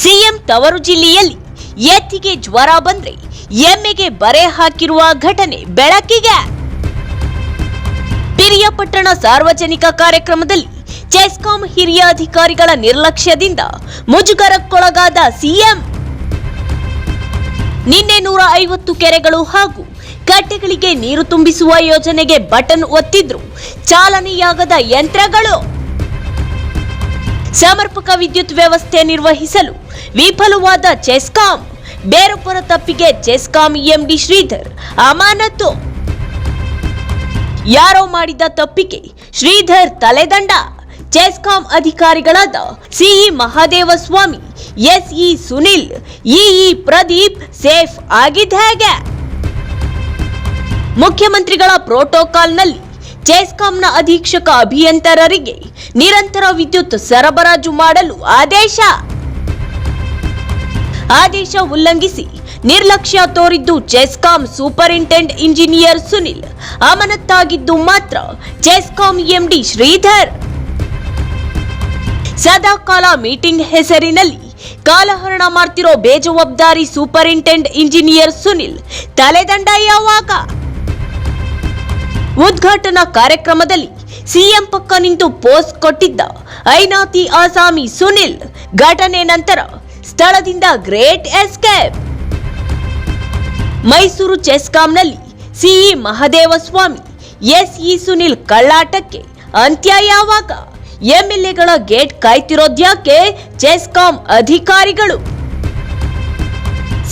CM ತವರು ಜಿಲ್ಲೆಯಲ್ಲಿ ಎತ್ತಿಗೆ ಜ್ವರ ಬಂದ್ರೆ ಎಮ್ಮೆಗೆ ಬರೆ ಹಾಕಿರುವ ಘಟನೆ ಬೆಳಕಿಗೆ. ಪಿರಿಯಪಟ್ಟಣ ಸಾರ್ವಜನಿಕ ಕಾರ್ಯಕ್ರಮದಲ್ಲಿ ಚೆಸ್ಕಾಂ ಹಿರಿಯ ಅಧಿಕಾರಿಗಳ ನಿರ್ಲಕ್ಷ್ಯದಿಂದ ಮುಜುಗರಕ್ಕೊಳಗಾದ ಸಿಎಂ. ನಿನ್ನೆ ನೂರ ಐವತ್ತು ಕೆರೆಗಳು ಹಾಗೂ ಕಟ್ಟೆಗಳಿಗೆ ನೀರು ತುಂಬಿಸುವ ಯೋಜನೆಗೆ ಬಟನ್ ಒತ್ತಿದ್ರು ಚಾಲನೆಯಾಗದ ಯಂತ್ರಗಳು. ಸಮರ್ಪಕ ವಿದ್ಯುತ್ ವ್ಯವಸ್ಥೆ ನಿರ್ವಹಿಸಲು ವಿಫಲವಾದ ಚೆಸ್ಕಾಂ. ಬೇರೊಬ್ಬರ ತಪ್ಪಿಗೆ ಚೆಸ್ಕಾಂ ಎಂಡಿ ಶ್ರೀಧರ್ ಅಮಾನತು ಯಾರೋ ಮಾಡಿದ ತಪ್ಪಿಗೆ ಶ್ರೀಧರ್ ತಲೆದಂಡ. ಚೆಸ್ಕಾಂ ಅಧಿಕಾರಿಗಳಾದ CE Mahadevaswamy SE Sunil EE Pradeep safe ಆಗಿದ್ದ ಹೇಗೆ? ಮುಖ್ಯಮಂತ್ರಿಗಳ ಪ್ರೋಟೋಕಾಲ್ನಲ್ಲಿ ಚೆಸ್ಕಾಂನ ಅಧೀಕ್ಷಕ ಅಭಿಯಂತರರಿಗೆ ನಿರಂತರ ವಿದ್ಯುತ್ ಸರಬರಾಜು ಮಾಡಲು ಆದೇಶ. ಆದೇಶ ಉಲ್ಲಂಘಿಸಿ ನಿರ್ಲಕ್ಷ್ಯ ತೋರಿದ್ದು ಜೆಸ್ಕಾಂ ಸೂಪರಿಂಟೆಂಡ್ ಇಂಜಿನಿಯರ್ ಸುನಿಲ್. ಅಮಾನತ್ತಾಗಿದ್ದು ಮಾತ್ರ ಚೆಸ್ಕಾಂ ಎಂಡಿ ಶ್ರೀಧರ್. ಸದಾ ಕಾಲ ಮೀಟಿಂಗ್ ಹೆಸರಿನಲ್ಲಿ ಕಾಲಹರಣ ಮಾಡ್ತಿರೋ ಬೇಜವಾಬ್ದಾರಿ ಸೂಪರಿಂಟೆಂಡ್ ಇಂಜಿನಿಯರ್ ಸುನಿಲ್ ತಲೆದಂಡ ಯಾವಾಗ? ಉದ್ಘಾಟನಾ ಕಾರ್ಯಕ್ರಮದಲ್ಲಿ ಸಿಎಂ ಪಕ್ಕ ನಿಂತು ಪೋಸ್ಟ್ ಕೊಟ್ಟಿದ್ದ ಐನಾತಿ ಆಸಾಮಿ ಸುನಿಲ್. ಘಟನೆ ನಂತರ ಸ್ಥಳದಿಂದ ಗ್ರೇಟ್ ಎಸ್ಕೇಪ್. ಮೈಸೂರು ಚೆಸ್ಕಾಂನಲ್ಲಿ ಸಿಇ ಮಹದೇವಸ್ವಾಮಿ, ಎಸ್ಇ ಸುನಿಲ್ ಕಳ್ಳಾಟಕ್ಕೆ ಅಂತ್ಯ ಯಾವಾಗ? ಎಂಎಲ್ಎಗಳ ಗೇಟ್ ಕಾಯ್ತಿರೋದ್ಯಾಕೆ? ಚೆಸ್ಕಾಂ ಅಧಿಕಾರಿಗಳು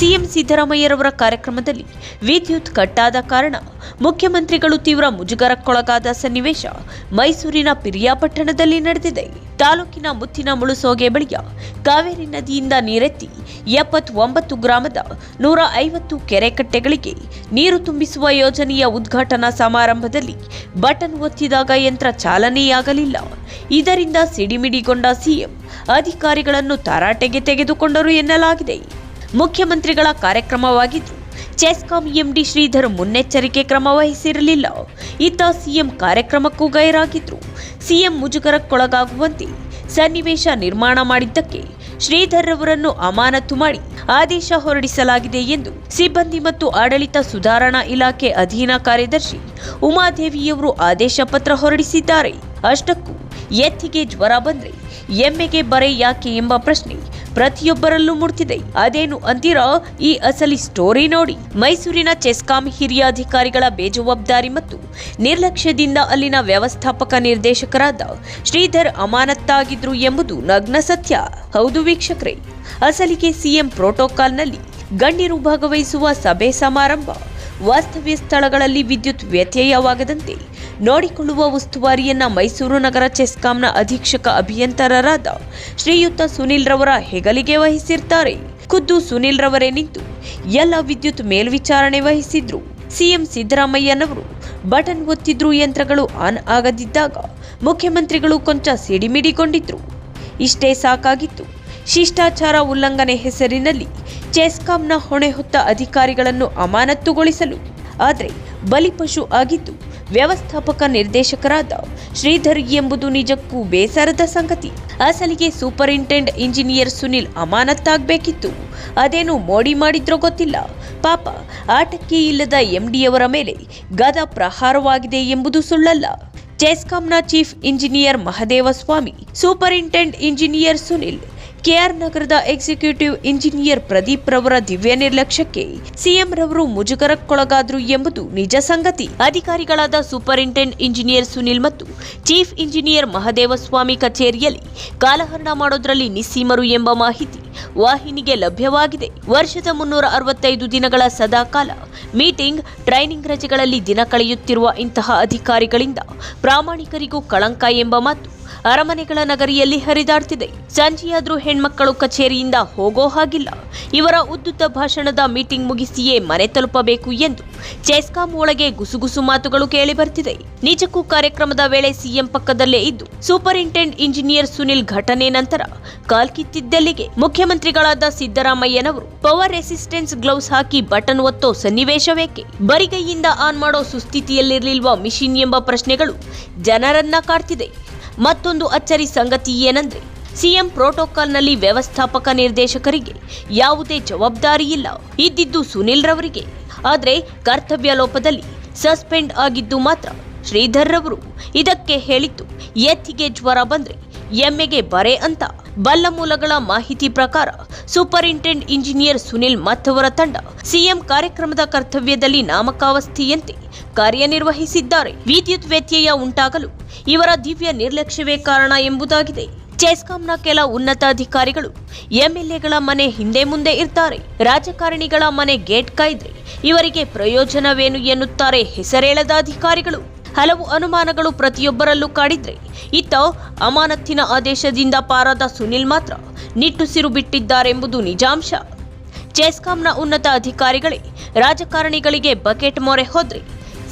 ಸಿಎಂ ಸಿದ್ದರಾಮಯ್ಯರವರ ಕಾರ್ಯಕ್ರಮದಲ್ಲಿ ವಿದ್ಯುತ್ ಕಟ್ಟಾದ ಕಾರಣ ಮುಖ್ಯಮಂತ್ರಿಗಳು ತೀವ್ರ ಮುಜುಗರಕ್ಕೊಳಗಾದ ಸನ್ನಿವೇಶ ಮೈಸೂರಿನ ಪಿರಿಯಾಪಟ್ಟಣದಲ್ಲಿ ನಡೆದಿದೆ. ತಾಲೂಕಿನ ಮುತ್ತಿನ ಮುಳುಸೋಗೆ ಬಳಿಯ ಕಾವೇರಿ ನದಿಯಿಂದ ನೀರೆತ್ತಿ ಎಪ್ಪತ್ತೊಂಬತ್ತು ಗ್ರಾಮದ ನೂರ ಐವತ್ತು ಕೆರೆಕಟ್ಟೆಗಳಿಗೆ ನೀರು ತುಂಬಿಸುವ ಯೋಜನೆಯ ಉದ್ಘಾಟನಾ ಸಮಾರಂಭದಲ್ಲಿ ಬಟನ್ ಒತ್ತಿದಾಗ ಯಂತ್ರ ಚಾಲನೆಯಾಗಲಿಲ್ಲ. ಇದರಿಂದ ಸಿಡಿಮಿಡಿಗೊಂಡ ಸಿಎಂ ಅಧಿಕಾರಿಗಳನ್ನು ತರಾಟೆಗೆ ತೆಗೆದುಕೊಂಡರು ಎನ್ನಲಾಗಿದೆ. ಮುಖ್ಯಮಂತ್ರಿಗಳ ಕಾರ್ಯಕ್ರಮವಾಗಿದ್ದು, ಚೆಸ್ಕಾಂ ಎಂಡಿ ಶ್ರೀಧರ್ ಮುನ್ನೆಚ್ಚರಿಕೆ ಕ್ರಮ ವಹಿಸಿರಲಿಲ್ಲ. ಇತ್ತ ಸಿಎಂ ಕಾರ್ಯಕ್ರಮಕ್ಕೂ ಗೈರಾಗಿದ್ರು. ಸಿಎಂ ಮುಜುಗರಕ್ಕೊಳಗಾಗುವಂತೆ ಸನ್ನಿವೇಶ ನಿರ್ಮಾಣ ಮಾಡಿದ್ದಕ್ಕೆ ಶ್ರೀಧರ್ ಅವರನ್ನು ಅಮಾನತು ಮಾಡಿ ಆದೇಶ ಹೊರಡಿಸಲಾಗಿದೆ ಎಂದು ಸಿಬ್ಬಂದಿ ಮತ್ತು ಆಡಳಿತ ಸುಧಾರಣಾ ಇಲಾಖೆ ಅಧೀನ ಕಾರ್ಯದರ್ಶಿ ಉಮಾದೇವಿಯವರು ಆದೇಶ ಪತ್ರ ಹೊರಡಿಸಿದ್ದಾರೆ. ಅಷ್ಟಕ್ಕೂ ಎತ್ತಿಗೆ ಜ್ವರ ಬಂದ್ರೆ ಎಮ್ಮೆಗೆ ಬರೆ ಯಾಕೆ ಎಂಬ ಪ್ರಶ್ನೆ ಪ್ರತಿಯೊಬ್ಬರಲ್ಲೂ ಮೂಡ್ತಿದೆ. ಅದೇನು ಅಂತೀರಾ? ಈ ಅಸಲಿ ಸ್ಟೋರಿ ನೋಡಿ. ಮೈಸೂರಿನ ಚೆಸ್ಕಾಂ ಹಿರಿಯ ಅಧಿಕಾರಿಗಳ ಬೇಜವಾಬ್ದಾರಿ ಮತ್ತು ನಿರ್ಲಕ್ಷ್ಯದಿಂದ ಅಲ್ಲಿನ ವ್ಯವಸ್ಥಾಪಕ ನಿರ್ದೇಶಕರಾದ ಶ್ರೀಧರ್ ಅಮಾನತ್ತಾಗಿದ್ರು ಎಂಬುದು ನಗ್ನ ಸತ್ಯ. ಹೌದು ವೀಕ್ಷಕರೇ. ಅಸಲಿಗೆ ಸಿಎಂ ಪ್ರೋಟೋಕಾಲ್ನಲ್ಲಿ ಗಣ್ಯರು ಭಾಗವಹಿಸುವ ಸಭೆ ಸಮಾರಂಭ ವಾಸ್ತವ್ಯ ಸ್ಥಳಗಳಲ್ಲಿ ವಿದ್ಯುತ್ ವ್ಯತ್ಯಯವಾಗದಂತೆ ನೋಡಿಕೊಳ್ಳುವ ಉಸ್ತುವಾರಿಯನ್ನ ಮೈಸೂರು ನಗರ ಚೆಸ್ಕಾಂನ ಅಧೀಕ್ಷಕ ಅಭಿಯಂತರರಾದ ಶ್ರೀಯುತ ಸುನಿಲ್ ರವರ ಹೆಗಲಿಗೆ ವಹಿಸಿರ್ತಾರೆ. ಖುದ್ದು ಸುನಿಲ್ ರವರೇ ನಿಂತು ಎಲ್ಲ ವಿದ್ಯುತ್ ಮೇಲ್ವಿಚಾರಣೆ ವಹಿಸಿದ್ರು. ಸಿಎಂ ಸಿದ್ದರಾಮಯ್ಯನವರು ಬಟನ್ ಒತ್ತಿದ್ರು ಯಂತ್ರಗಳು ಆನ್ ಆಗದಿದ್ದಾಗ ಮುಖ್ಯಮಂತ್ರಿಗಳು ಕೊಂಚ ಸಿಡಿಮಿಡಿಗೊಂಡಿದ್ರು. ಇಷ್ಟೇ ಸಾಕಾಗಿತ್ತು. ಶಿಷ್ಟಾಚಾರ ಉಲ್ಲಂಘನೆ ಹೆಸರಿನಲ್ಲಿ ಚೆಸ್ಕಾಂನ ಹೊಣೆ ಹೊತ್ತ ಅಧಿಕಾರಿಗಳನ್ನು ಅಮಾನತ್ತುಗೊಳಿಸಲು. ಆದರೆ ಬಲಿಪಶು ಆಗಿದ್ದು ವ್ಯವಸ್ಥಾಪಕ ನಿರ್ದೇಶಕರಾದ ಶ್ರೀಧರ್ ಎಂಬುದು ನಿಜಕ್ಕೂ ಬೇಸರದ ಸಂಗತಿ. ಅಸಲಿಗೆ ಸೂಪರಿಂಟೆಂಡ್ ಇಂಜಿನಿಯರ್ ಸುನಿಲ್ ಅಮಾನತ್ತಾಗಬೇಕಿತ್ತು. ಅದೇನು ಮೋಡಿ ಮಾಡಿದ್ರೋ ಗೊತ್ತಿಲ್ಲ. ಪಾಪ, ಆಟಕ್ಕೆ ಇಲ್ಲದ ಎಂಡಿಯವರ ಮೇಲೆ ಗದ ಪ್ರಹಾರವಾಗಿದೆ ಎಂಬುದು ಸುಳ್ಳಲ್ಲ. ಚೆಸ್ಕಾಂನ chief engineer Mahadevaswamy, superintend engineer Sunil KR ನಗರದ ಎಕ್ಸಿಕ್ಯೂಟಿವ್ ಇಂಜಿನಿಯರ್ ಪ್ರದೀಪ್ ರವರ ದಿವ್ಯ ನಿರ್ಲಕ್ಷ್ಯಕ್ಕೆ ಸಿಎಂ ರವರು ಮುಜುಗರಕ್ಕೊಳಗಾದ್ರು ಎಂಬುದು ನಿಜ ಸಂಗತಿ. ಅಧಿಕಾರಿಗಳಾದ ಸೂಪರಿಂಟೆಂಡ್ ಇಂಜಿನಿಯರ್ ಸುನಿಲ್ ಮತ್ತು ಚೀಫ್ ಇಂಜಿನಿಯರ್ ಮಹದೇವಸ್ವಾಮಿ ಕಚೇರಿಯಲ್ಲಿ ಕಾಲಹರಣ ಮಾಡೋದ್ರಲ್ಲಿ ನಿಸ್ಸೀಮರು ಎಂಬ ಮಾಹಿತಿ ವಾಹಿನಿಗೆ ಲಭ್ಯವಾಗಿದೆ. ವರ್ಷದ ಮುನ್ನೂರ ಅರವತ್ತೈದು ದಿನಗಳ ಸದಾಕಾಲ ಮೀಟಿಂಗ್, ಟ್ರೈನಿಂಗ್ ರಜೆಗಳಲ್ಲಿ ದಿನ ಕಳೆಯುತ್ತಿರುವ ಇಂತಹ ಅಧಿಕಾರಿಗಳಿಂದ ಪ್ರಾಮಾಣಿಕರಿಗೂ ಕಳಂಕ ಎಂಬ ಮಾತು ಅರಮನೆಗಳ ನಗರಿಯಲ್ಲಿ ಹರಿದಾಡ್ತಿದೆ. ಸಂಜೆಯಾದ್ರೂ ಹೆಣ್ಮಕ್ಕಳು ಕಚೇರಿಯಿಂದ ಹೋಗೋ ಹಾಗಿಲ್ಲ. ಇವರ ಉದ್ದುತ್ತ ಭಾಷಣದ ಮೀಟಿಂಗ್ ಮುಗಿಸಿಯೇ ಮನೆ ತಲುಪಬೇಕು ಎಂದು ಚೆಸ್ಕಾಂ ಒಳಗೆ ಗುಸುಗುಸು ಮಾತುಗಳು ಕೇಳಿ ಬರ್ತಿದೆ ನಿಜಕ್ಕೂ ಕಾರ್ಯಕ್ರಮದ ವೇಳೆ ಸಿಎಂ ಪಕ್ಕದಲ್ಲೇ ಇದ್ದು, ಸೂಪರಿಂಟೆಂಡ್ ಇಂಜಿನಿಯರ್ ಸುನಿಲ್ ಘಟನೆ ನಂತರ ಕಾಲ್ಕಿತ್ತಿದ್ದಲ್ಲಿಗೆ ಮುಖ್ಯಮಂತ್ರಿಗಳಾದ ಸಿದ್ದರಾಮಯ್ಯನವರು ಪವರ್ ರೆಸಿಸ್ಟೆನ್ಸ್ ಗ್ಲೌಸ್ ಹಾಕಿ ಬಟನ್ ಒತ್ತೋ ಸನ್ನಿವೇಶವೇಕೆ? ಬರಿಗೈಯಿಂದ ಆನ್ ಮಾಡೋ ಸುಸ್ಥಿತಿಯಲ್ಲಿರಲಿಲ್ವಾ ಮಿಷಿನ್ ಎಂಬ ಪ್ರಶ್ನೆಗಳು ಜನರನ್ನ ಕಾಡ್ತಿದೆ. ಮತ್ತೊಂದು ಅಚ್ಚರಿ ಸಂಗತಿ ಏನಂದ್ರೆ, ಸಿಎಂ ಪ್ರೋಟೋಕಾಲ್ನಲ್ಲಿ ವ್ಯವಸ್ಥಾಪಕ ನಿರ್ದೇಶಕರಿಗೆ ಯಾವುದೇ ಜವಾಬ್ದಾರಿ ಇಲ್ಲ. ಇದ್ದಿದ್ದು ಸುನಿಲ್ ರವರಿಗೆ. ಆದರೆ ಕರ್ತವ್ಯ ಲೋಪದಲ್ಲಿ ಸಸ್ಪೆಂಡ್ ಆಗಿದ್ದು ಮಾತ್ರ ಶ್ರೀಧರ್ ರವರು ಇದಕ್ಕೆ ಹೇಳಿದ್ದು, ಎತ್ತಿಗೆ ಜ್ವರ ಬಂದ್ರೆ ಎಮ್ಮೆಗೆ ಬರೆ ಅಂತ. ಬಲ್ಲ ಮೂಲಗಳ ಮಾಹಿತಿ ಪ್ರಕಾರ ಸೂಪರಿಂಟೆಂಡ್ ಇಂಜಿನಿಯರ್ ಸುನಿಲ್ ಮತ್ತವರ ತಂಡ ಸಿಎಂ ಕಾರ್ಯಕ್ರಮದ ಕರ್ತವ್ಯದಲ್ಲಿ ನಾಮಕಾವಸ್ಥೆಯಂತೆ ಕಾರ್ಯನಿರ್ವಹಿಸಿದ್ದಾರೆ. ವಿದ್ಯುತ್ ವ್ಯತ್ಯಯ ಉಂಟಾಗಲು ಇವರ ದಿವ್ಯ ನಿರ್ಲಕ್ಷ್ಯವೇ ಕಾರಣ ಎಂಬುದಾಗಿದೆ. ಚೆಸ್ಕಾಂನ ಕೆಲ ಉನ್ನತ ಅಧಿಕಾರಿಗಳು ಎಂಎಲ್ಎಗಳ ಮನೆ ಹಿಂದೆ ಮುಂದೆ ಇರ್ತಾರೆ. ರಾಜಕಾರಣಿಗಳ ಮನೆ ಗೇಟ್ ಕಾಯ್ದ್ರೆ ಇವರಿಗೆ ಪ್ರಯೋಜನವೇನು ಎನ್ನುತ್ತಾರೆ ಹೆಸರೇಳದ ಅಧಿಕಾರಿಗಳು. ಹಲವು ಅನುಮಾನಗಳು ಪ್ರತಿಯೊಬ್ಬರಲ್ಲೂ ಕಾಡಿದ್ರೆ. ಇತ್ತ ಅಮಾನತ್ತಿನ ಆದೇಶದಿಂದ ಪಾರಾದ ಸುನಿಲ್ ಮಾತ್ರ ನಿಟ್ಟುಸಿರು ಬಿಟ್ಟಿದ್ದಾರೆಂಬುದು ನಿಜಾಂಶ. ಚೆಸ್ಕಾಂನ ಉನ್ನತ ಅಧಿಕಾರಿಗಳೇ ರಾಜಕಾರಣಿಗಳಿಗೆ ಬಕೆಟ್ ಮೊರೆ ಹೋದ್ರೆ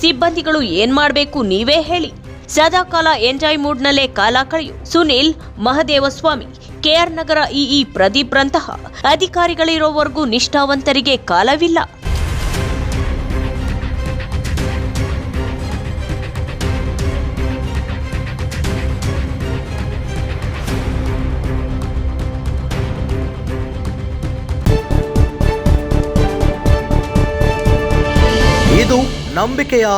ಸಿಬ್ಬಂದಿಗಳು ಏನ್ ಮಾಡಬೇಕು ನೀವೇ ಹೇಳಿ. ಸದಾಕಾಲ ಎಂಜಾಯ್ ಮೂಡ್ನಲ್ಲೇ ಕಾಲ ಕಳೆಯು. Sunil Mahadevaswamy K R Nagar E E Pradeep ರಂತಹ ಅಧಿಕಾರಿಗಳಿರೋವರೆಗೂ ನಿಷ್ಠಾವಂತರಿಗೆ ಕಾಲವಿಲ್ಲ. நம்பிக்கையா